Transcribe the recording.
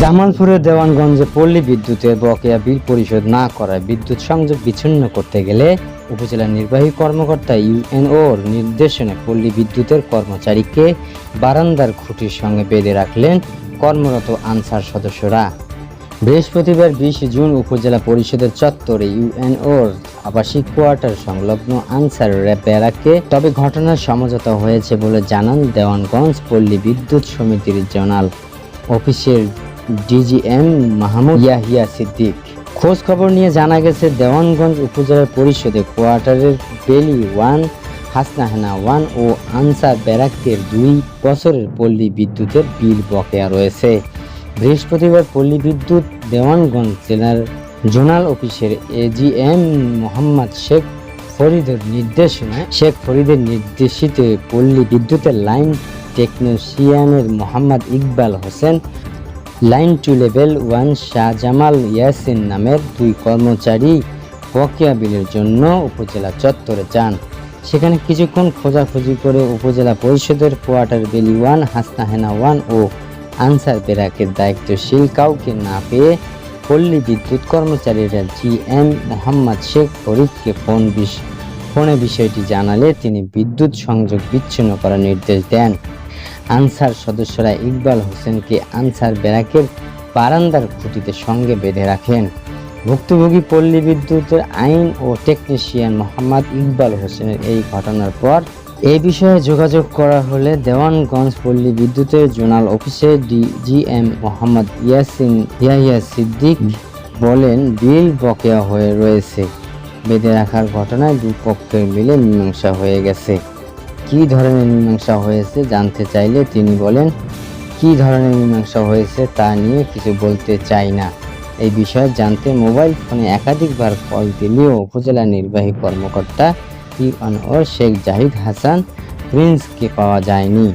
জামালপুরের দেওয়ানগঞ্জে পল্লী বিদ্যুতের বকেয়া বিল পরিশোধ না করায় বিদ্যুৎ সংযোগ বিচ্ছিন্ন করতে গেলে উপজেলা নির্বাহী কর্মকর্তা ইউএনওর নির্দেশনে পল্লী বিদ্যুতের কর্মচারীকে বারান্দার খুঁটির সঙ্গে বেঁধে রাখলেন কর্মরত আনসার সদস্যরা। বৃহস্পতিবার বিশ জুন উপজেলা পরিষদের চত্বরে ইউএনওর আবাসিক কোয়ার্টার সংলগ্ন আনসার ব্যারাকে তবে ঘটনার সমঝোতা হয়েছে বলে জানান দেওয়ানগঞ্জ পল্লী বিদ্যুৎ সমিতির জোনাল। অফিসের ডিজিএম মাহমুদ ইয়াহিয়া সিদ্দিক। খোঁজ খবর নিয়ে জানা গেছে, দেওয়ানগঞ্জ উপজেলা পরিষদে কোয়ার্টারের বেলি ওয়ান, হাসনাহানা ওয়ান ও আনসার ব্যারাকের দুই বছরের পল্লী বিদ্যুতের বিল বকেয়া রয়েছে। বৃহস্পতিবার পল্লী বিদ্যুৎ দেওয়ানগঞ্জ জেলার জোনাল অফিসের এজিএম মোহাম্মদ শেখ ফরিদের নির্দেশনায়, শেখ ফরিদের নির্দেশিত পল্লী বিদ্যুতের line টেকনিশিয়ানের Mohammad Iqbal Hossain line two level one Shahjamal Yasin নামের দুই কর্মচারী বকেয়া বিলের জন্য উপজেলা চত্বরে যান। সেখানে কিছুক্ষণ খোঁজাখুঁজি করে উপজেলা পরিষদের quarter Beli one, Hasnahena one ও আনসার বেরাকের দায়িত্বশীল কাউকে না পেয়ে পল্লী বিদ্যুৎ কর্মচারীরা জি এম মোহাম্মদ শেখ ফরিদকে ফোন বিষ, ফোনে বিষয়টি জানালে তিনি বিদ্যুৎ সংযোগ বিচ্ছিন্ন করার নির্দেশ দেন। আনসার সদস্যরা ইকবাল হোসেনকে আনসার ব্যারাকের বারান্দার খুঁটিতে সঙ্গে বেঁধে রাখেন। ভুক্তভোগী পল্লী বিদ্যুতের আইন ও টেকনিশিয়ান মোহাম্মদ ইকবাল হোসেনের এই ঘটনার পর এই বিষয়ে যোগাযোগ করা হলে দেওয়ানগঞ্জ পল্লী বিদ্যুতের জোনাল অফিসে ডিজিএম মোহাম্মদ ইয়াসিন ইয়াহিয়া সিদ্দিক বলেন, বিল বকেয়া হয়ে রয়েছে। বেঁধে রাখার ঘটনায় দুই পক্ষের মিলে মীমাংসা হয়ে গেছে। কী ধরনের মীমাংসা হয়েছে জানতে চাইলে তিনি বলেন, কি ধরনের মীমাংসা হয়েছে তা নিয়ে কিছু বলতে চাই না। এই বিষয়ে জানতে মোবাইল ফোনে একাধিকবার কল দিলেও উপজেলা নির্বাহী কর্মকর্তা ইউএনওর শেখ জাহিদ হাসান প্রিন্সকে পাওয়া যায়নি।